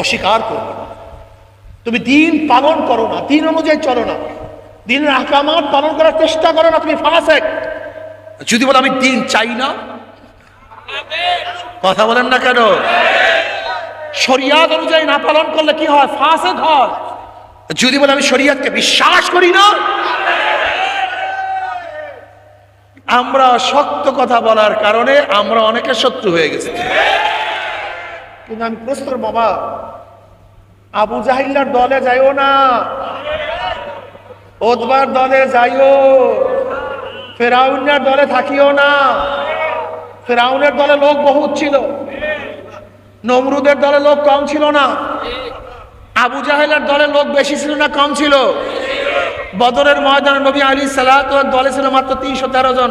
অস্বীকার করবে না। তুমি দিন পালন করো না, দিন অনুযায়ী চলো না। দিনের আকামাত পালন করার চেষ্টা করো না, তুমি ফাঁসেক। যদি বলে আমি দিন চাই না, কথা বলেন না কেন? শরিয়াত অনুযায়ী না পালন করলে কি হয়? ফাঁসেক হয়। যদি বলে আমি শরিয়াতকে বিশ্বাস করি না, আমরা শক্ত কথা বলার কারণে আমরা অনেকের শত্রু হয়ে গেছি। কিন্তু আমি প্রশ্ন বাবা, আবু জাহিল্লার দলে যাইও না ওদবার দলে যাইও, ফেরাউনের দলে থাকিও না। ফেরাউনের দলে লোক বহুত ছিল, নমরুদের দলে লোক কম ছিল না, আবু জাহেলের দলে লোক বেশি ছিল না, কম ছিল। বদরের ময়দানে নবী আলী সালাত দলে ছিল মাত্র তিনশো তেরো জন,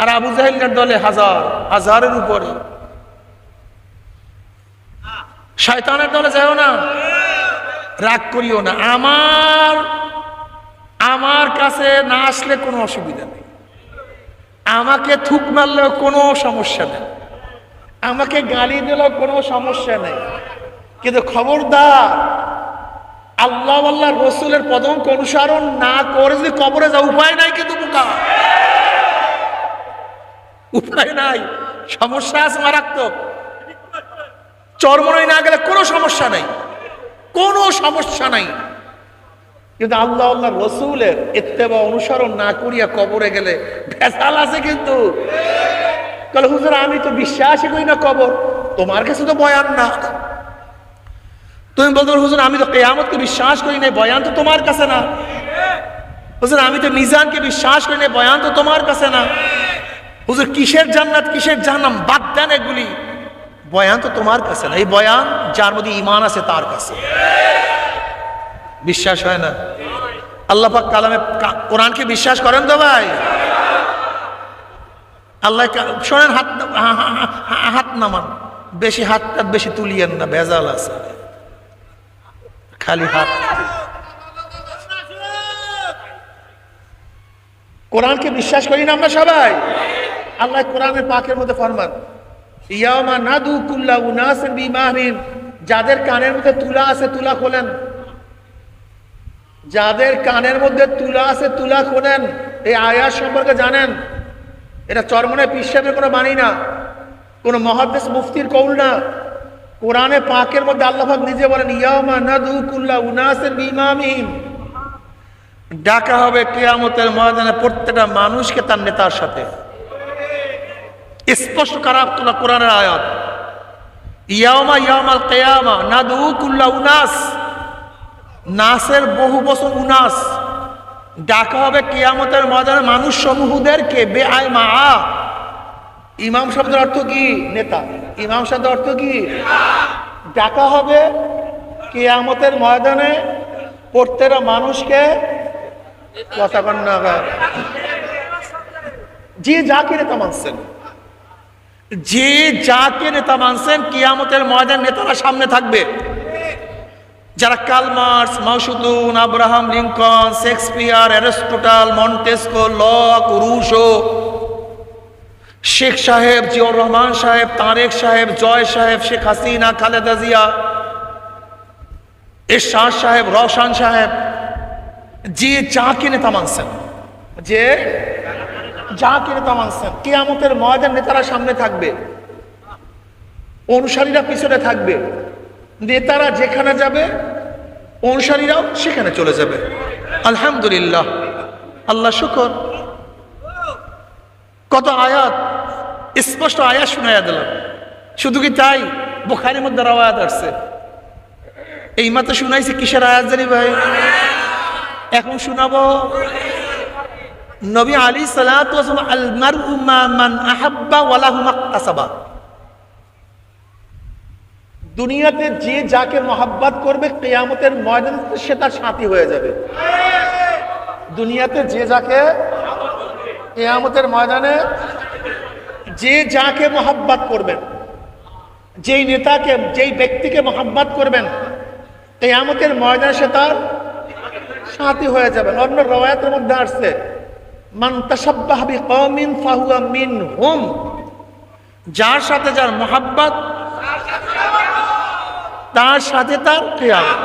আর আবু জাহিলের দলে হাজার, হাজারের উপরে। শয়তানের দলে যাও না। রাগ করিও না। আমার আমার কাছে না আসলে কোনো অসুবিধা নেই। আমাকে থুক মারলেও কোনো সমস্যা নেই। আমাকে গালি দিলেও কোনো সমস্যা নেই। কিন্তু খবরদার, আল্লাহ আল্লাহ রসুলের পদঙ্ক অনুসরণ না করে যদি কবরে যা উপায় নাই কিন্তু বোকা। উপায় নাই। সমস্যা আছে মারাত্মক। চরমনাই না গেলে কোনো সমস্যা নাই। কোনো সমস্যা নাই। কিন্তু আল্লাহ আল্লাহ রসুলের ইত্তেবা অনুসরণ না করিয়া কবরে গেলে ভেসাল আছে কিন্তু। তাহলে হুজুর, আমি তো বিশ্বাসই করি না কবর। তোমার কাছে তো বয়ান না। তুমি বলতো হুজুর, আমি তো কেয়ামতকে বিশ্বাস করি না বয়ান তো তোমার কাছে না। হুজুর, আমি তো মিজানকে বিশ্বাস করি না বয়ান তো তোমার কাছে না। হুজুর, কিসের জান্নাত, কিসের জাহান্নাম? বাদ দেন এগুলি। বয়ান তো তোমার কাছে না। এই বয়ান যার মধ্যে ইমান আছে তার কাছে। বিশ্বাস হয় না? আল্লাহ পাক কালামে কোরআনকে বিশ্বাস করেন তো ভাই? আল্লাহ শোনেন, হাত হাত নামান। বেশি হাত টাত বেশি তুলিয়েন না, ভেজাল আছে। খালি হাত। কোরআনকে বিশ্বাস করি না আমরা সবাই? আল্লাহ কোরআনের পাকের মধ্যে ফরমান। ইয়ামা নাদু কুল্লা উনাসিন বিমাহিন যাদের কানের মধ্যে তুলা আছে, তুলা খোলেন। যাদের কানের মধ্যে তুলা আছে, তুলা খোলেন। এই আয়াত সম্পর্কে জানেন? এটা চরমনে পিসাবের কোনো বাণী না। কোনো মহাদেশ মুফতির কৌল না। কোরআনে পাকের মধ্যে আল্লাহাক নিজে বলেন ইয়ামা নাদু কুল্লা উনাসিন বিমামিন ডাকা হবে কেয়ামতের ময়দানে প্রত্যেকটা মানুষকে তার নেতার সাথে। স্পষ্ট কারাপ তোলা কোরআনের আয়াত। ইয়ামা কেয়ামা কুল্লা উনাস নাসের বহু বছর উনাস। ডাকা হবে কেয়ামতের ময়দানে মানুষ বে আয় মা। ইমাম অর্থ কি, নেতা? অর্থ কি? ডাকা হবে কেয়ামতের ময়দানে মানুষকে কথা কন্যা যে যাকে নেতা মানছেন। যে যাকে নেতা মানছেন, কিয়ামতের ময়দান নেতারা সামনে থাকবে। যারা Karl Marx, Mao Zedong, Abraham Lincoln, Shakespeare, Aristotle, Montesquieu, Locke, Rousseau, Sheikh সাহেব জিয়র রহমান সাহেব, তারেক সাহেব, জয় সাহেব, শেখ হাসিনা, খালেদা জিয়া, এরশাদ সাহেব, রওশান সাহেব, যে যাকে নেতা মানছেন, যে যাকে নেতা মানছেন, কেয়ামতের ময়দান নেতারা সামনে থাকবে, অনুসারীরা পিছনে থাকবে, নেতারা যেখানে যাবে, অনুসারীরাও সেখানে চলে যাবে। আলহামদুলিল্লাহ। আল্লাহ শুকর। কত আয়াত, স্পষ্ট আয়াত শোনাইয়া দিলাম। শুধু কি তাই? বোখারির মধ্যে রাওয়ায়াত আসছে। এই মাত্র শুনাইছি, কিসের আয়াত জানি ভাই? এখন শোনাবো? নবী আলী সালাম আল মারউ মা মান আহাব্বা দুনিয়াতে যে যাকে মহাব্বাত করবে, কেয়ামতের ময়দান সে তার সাথী হয়ে যাবে। দুনিয়াতে যে যাকে কেয়ামতের ময়দানে যে যাকে মহাব্বাত করবেন, যেই নেতাকে, যেই ব্যক্তিকে মহাব্বাত করবেন, কেয়ামতের ময়দানে সে তার সাথী হয়ে যাবেন। অন্য রওয়ায়াতের মধ্যে আসছে মান তাসাব্বাহ বিকওমিন ফাহুয়া মিনহুম। যার সাথে যার মোহাব্বত, তার সাথে তার কেয়ামত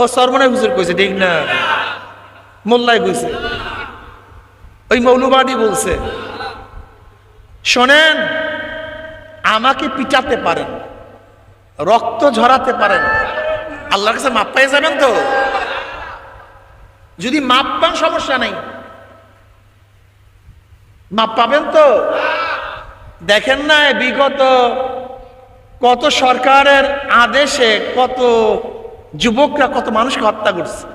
ও সরমনে হুজুর কইছে, ঠিক না? মোল্লাই কইছে। ওই মৌলবাদী বলছে, শোনেন, আমাকে পিটাতে পারেন, রক্ত ঝরাতে পারেন। আল্লাহর কাছে মাপ পেয়ে যাবেন তো? যদি মাপ পান সমস্যা নাই। মাপ পাবেন তো? দেখেন না বিগত কত সরকারের আদেশে কত যুবকরা কত মানুষকে হত্যা করছে।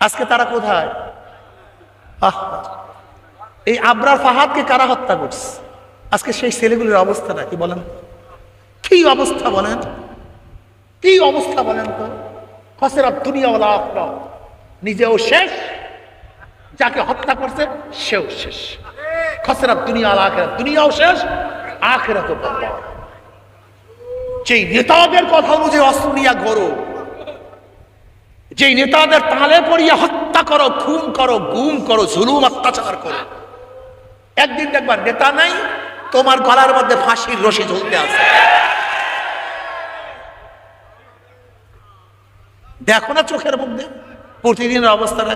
আজকে তারা কোথায়! এই আবরার ফাহাদকে কারা হত্যা করছে? আজকে সেই ছেলেগুলির অবস্থাটা কি বলেন? কি অবস্থা বলেন? কি অবস্থা বলেন তো? খসেরা দুনিয়াওয়ালা আখরা নিজেও শেষ যাকে হত্যা করছে, সেও শেষ। খসেরা দুনিয়া আখেরা দুনিয়াও শেষ আখেরা যেই নেতাদের কথা অনুযায়ী অস্ত্র নিয়ে যেই নেতাদের তালে পড়িয়ে হত্যা করো, খুন করো, গুম করো, জুলুম, অত্যাচার করো, একদিন দেখবার নেতা নাই, তোমার গলার মধ্যে ফাঁসির রশি ঝুলতে আছে। দেখো না চোখের মধ্যে, প্রতিদিনের অবস্থাটা?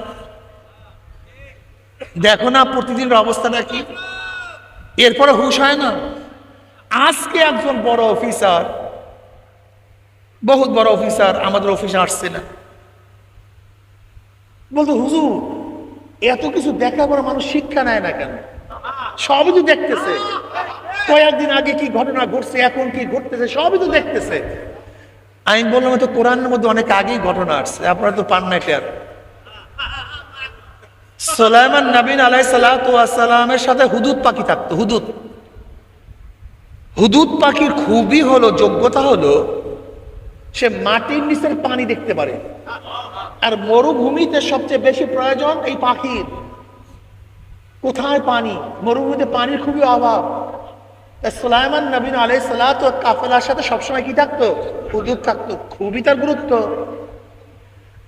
দেখো না, প্রতিদিনের অবস্থাটা কি এরপরে হুশ হয় না? আজকে একজন বড় অফিসার, বহুত বড় অফিসার আমাদের অফিসে আসছে না। বলতো, হুজুর, এত কিছু দেখার পর মানুষ শিক্ষা নেয় না কেন? সবই তো দেখতেছে। কয়েকদিন আগে কি ঘটনা ঘটছে, এখন কি ঘটতেছে, সবই তো দেখতেছে। আমি বললাম তো কোরআনের মধ্যে অনেক আগেই ঘটনা আসছে, আপনারা তো পান না। সোলাইমান নবীন আলাই সালামের সাথে হুদুদ পাখি থাকতো, হুদুদ। হুদুদ পাখির খুবই হলো, যোগ্যতা হলো, সে মাটির নিচের পানি দেখতে পারে। আর মরুভূমিতে সবচেয়ে বেশি প্রয়োজন এই পাখির। কোথায় পানি? মরুভূমিতে পানির খুবই অভাব। সোলাইমান নবীন আলাই সালাত কাফেলার সাথে সবসময় কি থাকতো? হুদুদ থাকতো, খুবই তার গুরুত্ব।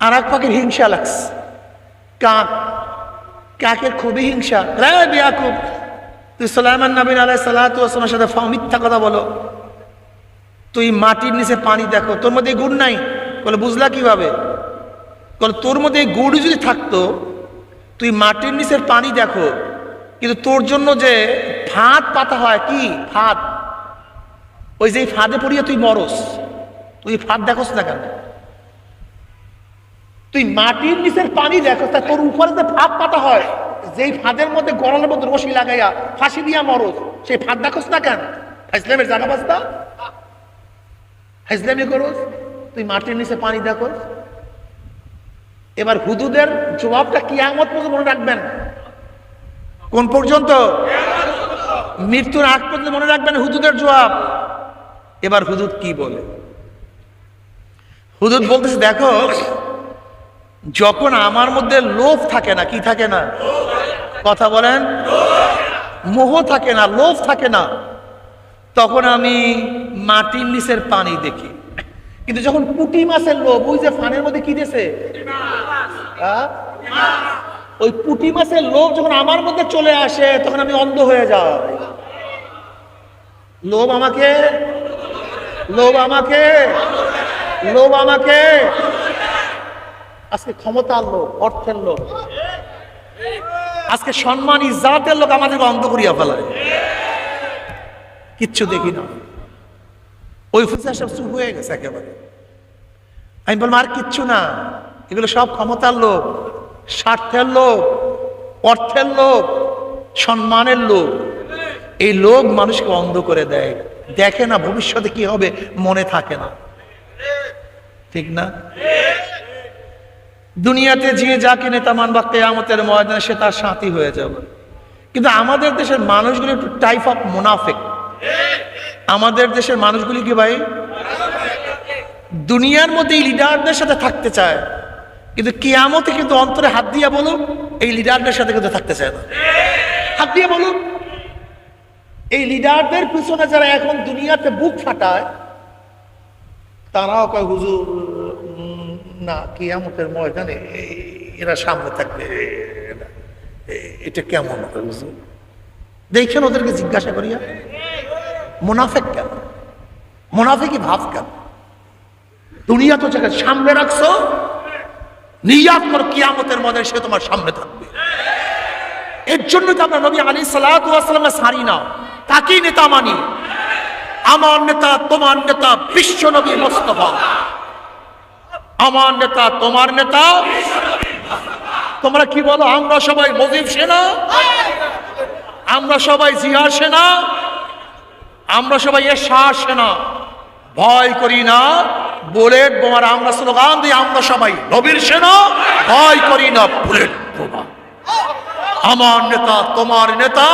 আর এক পাখির হিংসা লাগছে, কাক। কাকের খুবই হিংসা। রে বিয়াকুব তুই সুলাইমান নবীন আলাই সালাতামের সাথে মিথ্যা কথা বলো। তুই মাটির নিচে পানি দেখো, তোর মধ্যে গুড় নাই? বলে, বুঝলা কীভাবে? বলে, তোর মধ্যে গুড় যদি থাকতো, তুই মাটির নিচের পানি দেখো, কিন্তু তোর জন্য যে ফাঁদ পাতা হয় কি? ফাঁদ। ওই যে ফাঁদে পড়িয়া তুই মরস। তুই ফাঁদ দেখোস না কেন? তুই মাটির নিচের পানি দেখো, তা তোর উপরে যে ফাঁদ পাতা হয়, যেই ফাঁদের মধ্যে গরলের মধ্যে রশি লাগাইয়া ফাঁসি দিয়া মরস, সেই ফাঁদ দেখোস না কেন? ইসলামের জানা বাস্তা ইসলামী করোস, তুই মাটির নিচে পানি দেখোস। এবার হুদুদের জবাবটা কি আমত পর্যন্ত মনে রাখবেন। কোন পর্যন্ত? মৃত্যুর আগ পর্যন্ত মনে রাখবেন হুদুদের জবাব। এবার হুদুদ কি বলে? হুদুদ বলতেছে দেখো যখন আমার মধ্যে লোভ থাকে না, কি থাকে না? কথা বলেন। মোহ থাকে না, লোভ থাকে না। তখন আমি মাটির নিচের পানি দেখি। কিন্তু যখন পুটি মাছের লোভ, ওই যে ফানের মধ্যে কি দেছে আহ? ওই পুটি মাছের লোভ যখন আমার মধ্যে চলে আসে, তখন আমি অন্ধ হয়ে যাই। লোভ আমাকে? লোভ আমাকে? লোভ আমাকে? আজকে ক্ষমতার লোক, অর্থের লোক। আজকে সম্মান ইজাতের লোক আমাদেরকে অন্ধ করিয়া ফেলায় কিচ্ছু দেখি না। ওই ফুসা সব চুপ হয়ে গেছে একেবারে। আমি বললাম, আর কিচ্ছু না। এগুলো সব ক্ষমতার লোক, স্বার্থের লোক, অর্থের লোক, সম্মানের লোক। এই লোক মানুষকে অন্ধ করে দেয়। দেখে না ভবিষ্যতে কি হবে, মনে থাকে না। ঠিক না? দুনিয়াতে যে যাকে নেতা মানবা কেয়ামতের ময়দানে সে তার সাথী হয়ে যাবে। কিন্তু আমাদের দেশের মানুষগুলি একটু টাইপ অফ মুনাফেক। আমাদের দেশের মানুষগুলি কি ভাই? দুনিয়ার মধ্যে এই লিডারদের সাথে থাকতে চায়। কিন্তু কেয়ামতে কিন্তু অন্তরে হাত দিয়ে বলুক, এই লিডারদের সাথে কিন্তু থাকতে চায় না। হাত দিয়ে বলুক, এই লিডারদের পিছনে যারা এখন দুনিয়াতে বুক ফাটায়, তারাও কয়, হুজুর না, কিয়ামতের ময়দানে এরা সামনে থাকবে। এটা কেমন হবে দেখছেন ওদেরকে জিজ্ঞাসা করিয়া, মুনাফেক কেন? মুনাফেকি ভাব কেন? দুনিয়া তো যাকে সামনে রাখছো, নিয়াত করো, কিয়ামতের মধ্যে সে তোমার সামনে থাকবে। এর জন্য তো আমরা নবী আলী সালাতামের সারি না, তাকেই নেতা মানি। আমার নেতা, তোমার নেতা, বিশ্ব নবী মোস্তফা। আমার নেতা, তোমার নেতা? তোমরা কি বলো, আমরা সবাই মজিব সেনা? আমরা সবাই জিয়া সেনা? আমরা সবাই এ সেনা? ভয় করি না, বুলেট বোমার আমরা স্লোগান দিই, আমরা সবাই নবীর সেনা? ভয় করি না, বুলেট বোমা। আমার নেতা, তোমার নেতা?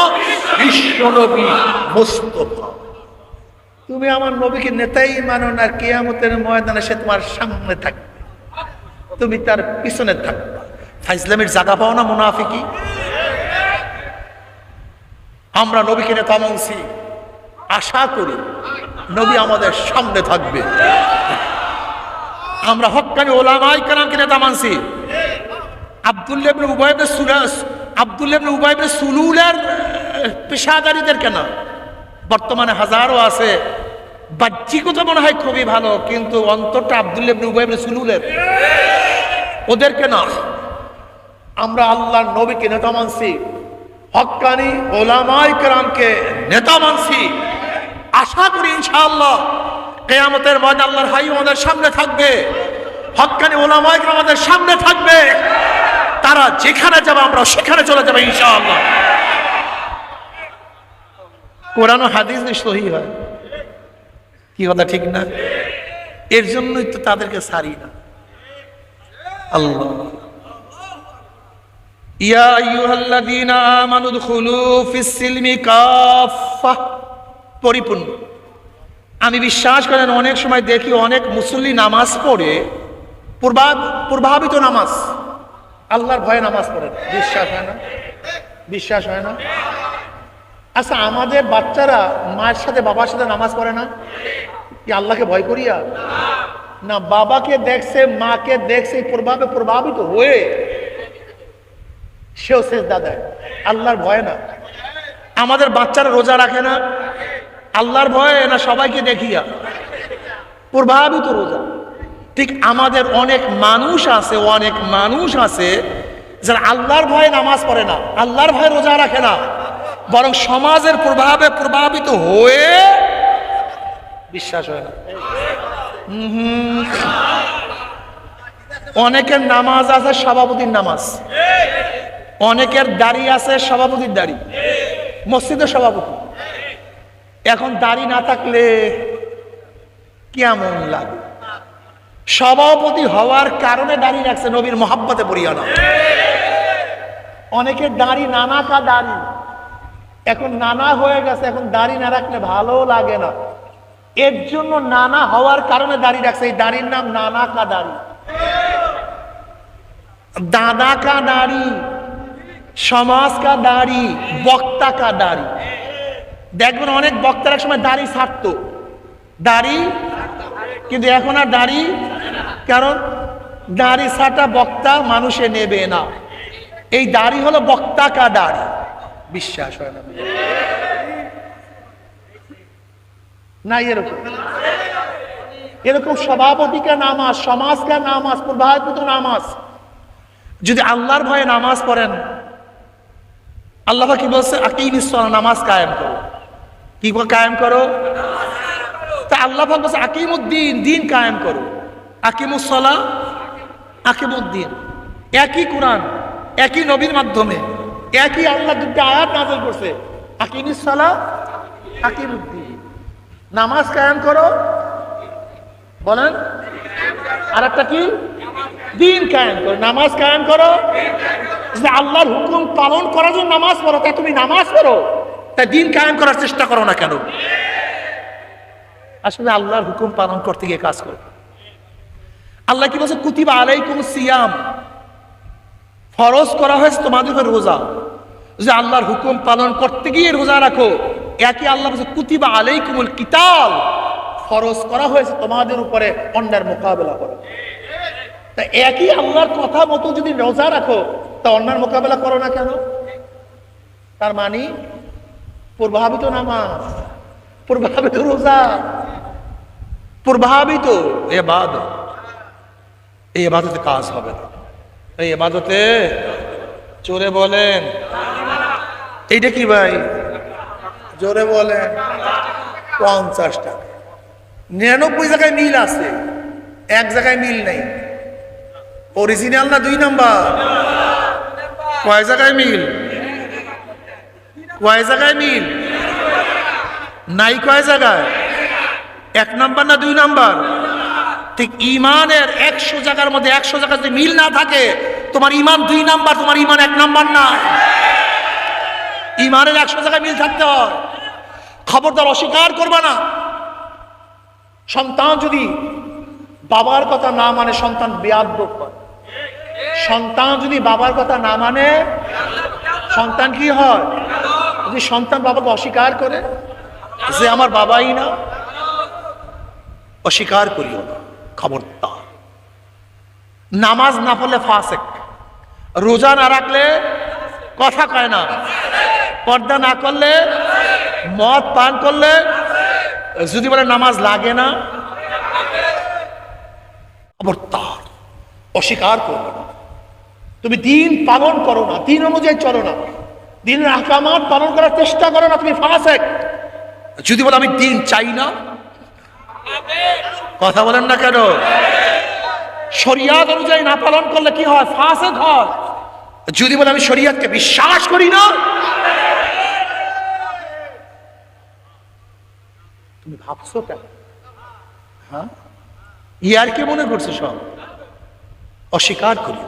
বিশ্ব নবী মোস্তফা। তুমি আমার নবীকে নেতাই মানো না, কেয়ামতের ময়দানে সে তোমার সামনে থাকবে। তুমি তার পিছনে থাকবে ফাইসলামের জায়গা পাও না মুনাফিকি? আমরা নবীকে নেতা মানছি আশা করি নবী আমাদের সামনে থাকবে। আমরা হক্কানি ওলামাই কালামকে নেতা মানছি। সুলাস আবদুল্লাহ ইবনে উবাই ইবনে সুলুলের পেশাদারিদের কেন? বর্তমানে হাজারও আছে বাহ্যিকতা মনে হয় খুবই ভালো, কিন্তু অন্তরটা আবদুল্লাহ সুলুলের। ওদেরকে না, আমরা আল্লাহর নবীকে নেতা মানছি হক্কানি ওলামাই কেরামকে নেতা মানছি। আশা করি ইনশাআল্লাহ কেয়ামতের ময়দান আল্লাহর হাই আমাদের সামনে থাকবে, হকানি ওলামাই কেরাম আমাদের সামনে থাকবে। তারা যেখানে যাবে, আমরা সেখানে চলে যাবে ইনশাআল্লাহ। কোরআন হাদিস সহি হয়। কি কথা ঠিক না? এর জন্যই তো তাদেরকে সারি না। আল্লাহ। ইয়া আইয়ুহাল্লাযীনা আমানু দুখুলু ফিস পরিপূর্ণ। আমি বিশ্বাস করেন, অনেক সময় দেখি অনেক মুসল্লি নামাজ পড়ে পূর্বা পূর্বাভিত নামাজ, আল্লাহর ভয়ে নামাজ পড়ে বিশ্বাস হয় না? বিশ্বাস হয় না? আচ্ছা আমাদের বাচ্চারা মায়ের সাথে বাবার সাথে নামাজ পড়ে না? কি আল্লাহকে ভয় করিয়া? না, বাবাকে দেখছে, মাকে দেখছে প্রভাবে প্রভাবিত হয়ে সেও শেষ দাদায় আল্লাহর ভয় না। আমাদের বাচ্চারা রোজা রাখে না। আল্লাহর ভয়ে না, সবাইকে দেখিয়া। প্রভাবিত রোজা। ঠিক আমাদের অনেক মানুষ আছে, অনেক মানুষ আছে, যারা আল্লাহর ভয়ে নামাজ পড়ে না, আল্লাহর ভয়ে রোজা রাখে না। বরং সমাজের প্রভাবে প্রভাবিত হয়ে বিশ্বাস হয় না। অনেকের নামাজ আছে, সভাপতির নামাজ। অনেকের দাড়ি আছে, সভাপতির দাড়ি। মসজিদের সভাপতি। এখন দাড়ি না থাকলে কেমন লাগে? সভাপতি হওয়ার কারণে দাড়ি রাখছে নবীর মহাব্বতে পড়িয়া না। অনেকের দাড়ি নানা কা দাড়ি। এখন নানা হয়ে গেছে, এখন দাড়ি না রাখলে ভালো লাগে না। এর জন্য নানা হওয়ার কারণে দাড়ি রাখছে। এই দাড়ির নাম নানা কা দাড়ি। দাদা কা দাড়ি, সমাজ কা দাড়ি, বক্তা কা দাড়ি। দেখবেন অনেক বক্তার এক সময় দাড়ি ছাড়তো। দাড়ি? কিন্তু এখন আর দাড়ি? কারণ দাড়ি ছাটা বক্তা মানুষে নেবে না। এই দাড়ি হলো বক্তা কা দাড়ি। বিশ্বাস হয় না। না এরকম। এরকম সভাপতিকা নামাজ সমাজকা নামাজ প্রভাবিত নামাজ। যদি আল্লাহর ভয়ে নামাজ পড়েন, আল্লাহ কি বলছে? আকিম নামাজ কায়েম করো। কি কায়েম করো? তা আল্লাহ বলছে, আকিমুদ্দিন, দিন কায়েম করো। আকিমুসলা আকিমুদ্দিন। একই কোরআন, একই নবীর মাধ্যমে। একই আল্লাহ দুটো আয়াত নাজল করছে? নামাজ কায়েম করো। বলেন। আর একটা কি দিন করো। নামাজ করো। যে আল্লাহর হুকুম পালন করার জন্য নামাজ পড়ো, তা তুমি নামাজ পড়ো। তা দিন কায়েম করার চেষ্টা করো না কেন? আসলে আল্লাহর হুকুম পালন করতে গিয়ে কাজ করো। আল্লাহ কি বলছে? কুতিবা আলাইকুম সিয়াম। ফরজ করা হয়েছে তোমাদের রোজা। যে আল্লাহর হুকুম পালন করতে গিয়ে রোজা রাখো। একই আল্লাহ বলছে, কুতিবা আলাইকুমুল কিতাল। ফরজ করা হয়েছে তোমাদের উপরে, অন্যার মোকাবেলা করো। তা একই আল্লাহর কথা মতো যদি রোজা রাখো, তা অন্যার মোকাবেলা করো না কেন? তার মানে প্রভাবিত নামাজ, প্রভাবিত রোজা, প্রভাবিত এ বাদ এই এবাদতে কাজ হবে না। এই এবাদতে চোরে বলেন এইটা কি ভাই? জোরে বলেন। পঞ্চাশ টাকা। নিরানব্বই জায়গায় মিল আছে। এক জায়গায় মিল নেই। অরিজিনাল না দুই নাম্বার? কয় জায়গায় মিল? কয় জায়গায় মিল? নাই কয় জায়গায়? এক নাম্বার না দুই নাম্বার? ঠিক ইমানের একশো জায়গার মধ্যে একশো জায়গা যদি মিল না থাকে, তোমার ইমান দুই নাম্বার, তোমার ইমান এক নাম্বার না। ইমানের একশো জায়গায় মিল থাকতে হয়। খবরদার অস্বীকার করবা না। সন্তান যদি বাবার কথা না মানে সন্তান বেয়াদ্দ হয় সন্তান যদি বাবার কথা না মানে সন্তান কি হয়? যদি সন্তান বাবাকে অস্বীকার করে, যে আমার বাবাই না, অস্বীকার করিও না, খবরদার। নামাজ না পড়লে ফাসেক। রোজা না রাখলে কথা কয় না। পর্দা না করলে, মদ পান করলে, যদি বলে নামাজ লাগে না, খবরদার, অস্বীকার করবে না। তুমি দিন পালন করো না, দিন অনুযায়ী চলো না। দিনের আকামাত পালন করার চেষ্টা করো না, তুমি ফাঁসেক। যদি বলে আমি দিন চাই না, কথা বলেন না কেন? শরিয়াত অনুযায়ী না পালন করলে কি হয়? ফাঁসেক হয়। যদি বলে আমি শরিয়াতকে বিশ্বাস করি না তুমি ভাবছ কেন? হ্যাঁ? ইয়ার কে মনে করছ সব। অস্বীকার করি